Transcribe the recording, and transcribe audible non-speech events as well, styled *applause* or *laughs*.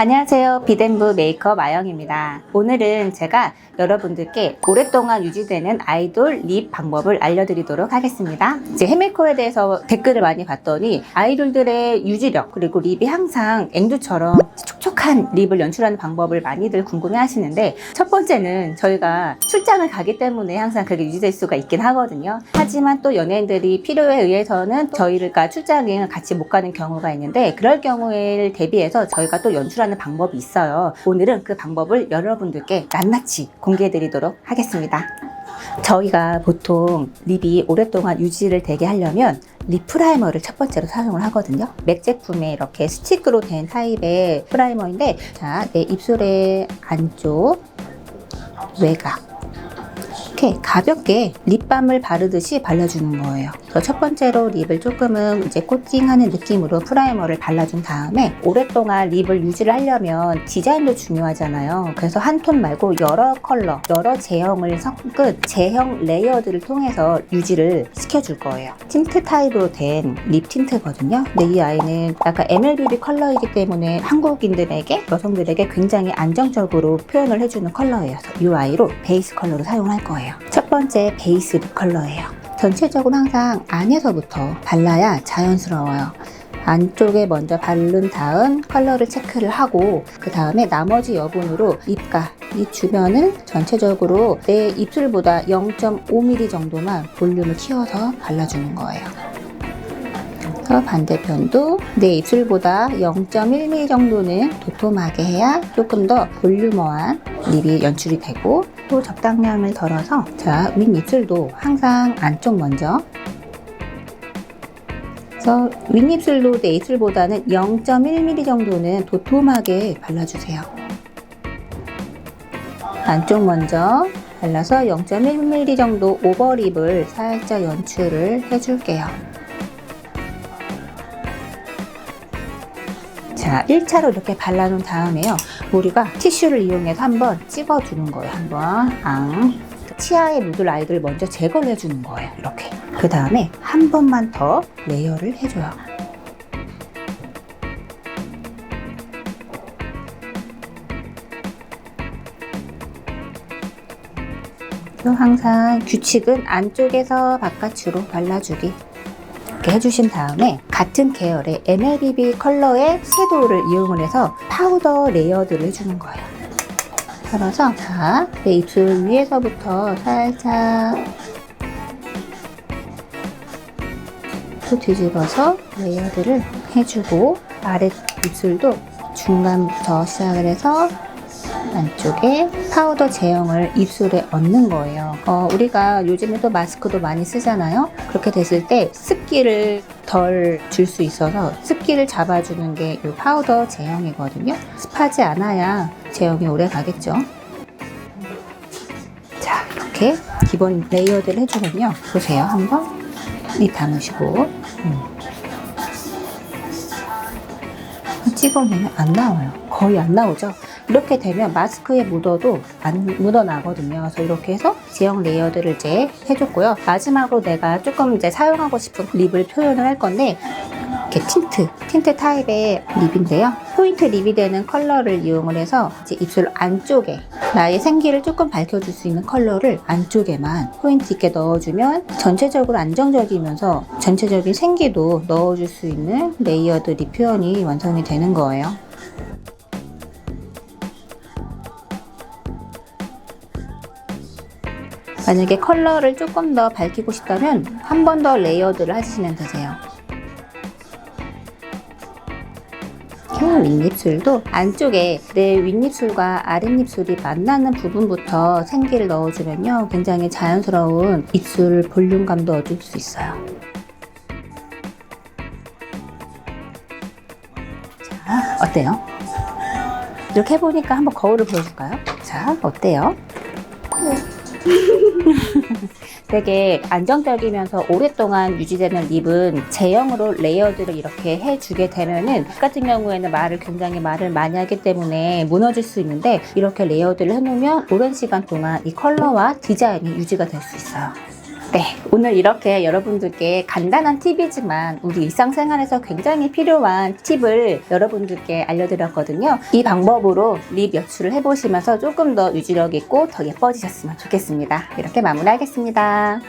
안녕하세요. 비덴부 메이크업 아영입니다. 오늘은 제가 여러분들께 오랫동안 유지되는 아이돌 립 방법을 알려드리도록 하겠습니다. 이제 헤메코에 대해서 댓글을 많이 봤더니 아이돌들의 유지력 그리고 립이 항상 앵두처럼 촉촉한 립을 연출하는 방법을 많이들 궁금해 하시는데 첫 번째는 저희가 출장을 가기 때문에 항상 그게 유지될 수가 있긴 하거든요. 하지만 또 연예인들이 필요에 의해서는 저희가 출장을 같이 못 가는 경우가 있는데 그럴 경우에 대비해서 저희가 또 연출하는 방법이 있어요. 오늘은 그 방법을 여러분들께 낱낱이 공개해 드리도록 하겠습니다. 저희가 보통 립이 오랫동안 유지를 되게 하려면 립 프라이머를 첫 번째로 사용을 하거든요. 맥 제품에 이렇게 스틱으로 된 타입의 프라이머인데, 자, 내 입술의 안쪽, 외곽, 이렇게 가볍게 립밤을 바르듯이 발라주는 거예요. 그래서 첫 번째로 립을 조금은 이제 코팅하는 느낌으로 프라이머를 발라준 다음에 오랫동안 립을 유지를 하려면 디자인도 중요하잖아요. 그래서 한 톤 말고 여러 컬러, 여러 제형을 섞은 제형 레이어드를 통해서 유지를 시켜줄 거예요. 틴트 타입으로 된 립 틴트거든요. 근데 이 아이는 약간 MLBB 컬러이기 때문에 한국인들에게, 여성들에게 굉장히 안정적으로 표현을 해주는 컬러예요. 이 아이로 베이스 컬러로 사용할 거예요. 첫 번째 베이스 립 컬러예요. 전체적으로 항상 안에서부터 발라야 자연스러워요. 안쪽에 먼저 바른 다음 컬러를 체크를 하고 그 다음에 나머지 여분으로 입가 이 주변을 전체적으로 내 입술보다 0.5mm 정도만 볼륨을 키워서 발라주는 거예요. 반대편도 내 입술보다 0.1mm 정도는 도톰하게 해야 조금 더 볼륨어한 립이 연출이 되고 또 적당량을 덜어서 자 윗입술도 항상 안쪽 먼저 그래서 윗입술도 내 입술보다는 0.1mm 정도는 도톰하게 발라주세요. 안쪽 먼저 발라서 0.1mm 정도 오버립을 살짝 연출을 해줄게요. 자, 1차로 이렇게 발라놓은 다음에요. 우리가 티슈를 이용해서 한번 찍어주는 거예요. 한번 앙. 치아에 묻을 아이들을 먼저 제거를 해주는 거예요. 이렇게. 그 다음에 한 번만 더 레이어를 해줘요. 또 항상 규칙은 안쪽에서 바깥으로 발라주기. 이렇게 해주신 다음에 같은 계열의 MLBB 컬러의 섀도우를 이용을 해서 파우더 레이어드를 해주는 거예요. 걸어서 자, 내 입술 위에서부터 살짝 또 뒤집어서 레이어드를 해주고 아래 입술도 중간부터 시작을 해서 안쪽에 파우더 제형을 입술에 얹는 거예요. 어, 우리가 요즘에 또 마스크도 많이 쓰잖아요. 그렇게 됐을 때 습기를 덜 줄 수 있어서 습기를 잡아주는 게 이 파우더 제형이거든요. 습하지 않아야 제형이 오래 가겠죠. 자, 이렇게 기본 레이어드를 해주면요. 보세요. 한번 입 담으시고 음. 찍어내면 안 나와요. 거의 안 나오죠. 이렇게 되면 마스크에 묻어도 안 묻어나거든요. 그래서 이렇게 해서 제형 레이어드를 이제 해줬고요. 마지막으로 내가 조금 이제 사용하고 싶은 립을 표현을 할 건데 이렇게 틴트, 틴트 타입의 립인데요. 포인트 립이 되는 컬러를 이용을 해서 이제 입술 안쪽에 나의 생기를 조금 밝혀줄 수 있는 컬러를 안쪽에만 포인트 있게 넣어주면 전체적으로 안정적이면서 전체적인 생기도 넣어줄 수 있는 레이어드 립 표현이 완성이 되는 거예요. 만약에 컬러를 조금 더 밝히고 싶다면 한 번 더 레이어드를 하시면 되세요. 이렇게 윗입술도 안쪽에 내 윗입술과 아랫입술이 만나는 부분부터 생기를 넣어주면요. 굉장히 자연스러운 입술 볼륨감도 얻을 수 있어요. 자, 어때요? 이렇게 해보니까 한번 거울을 보여줄까요? 자, 어때요? *laughs* 되게 안정적이면서 오랫동안 유지되는 립은 제형으로 레이어드를 이렇게 해주게 되면은 립 같은 경우에는 말을 굉장히 말을 많이 하기 때문에 무너질 수 있는데 이렇게 레이어드를 해놓으면 오랜 시간 동안 이 컬러와 디자인이 유지가 될 수 있어요. 네, 오늘 이렇게 여러분들께 간단한 팁이지만 우리 일상생활에서 굉장히 필요한 팁을 여러분들께 알려드렸거든요. 이 방법으로 립 연출을 해보시면서 조금 더 유지력 있고 더 예뻐지셨으면 좋겠습니다. 이렇게 마무리하겠습니다.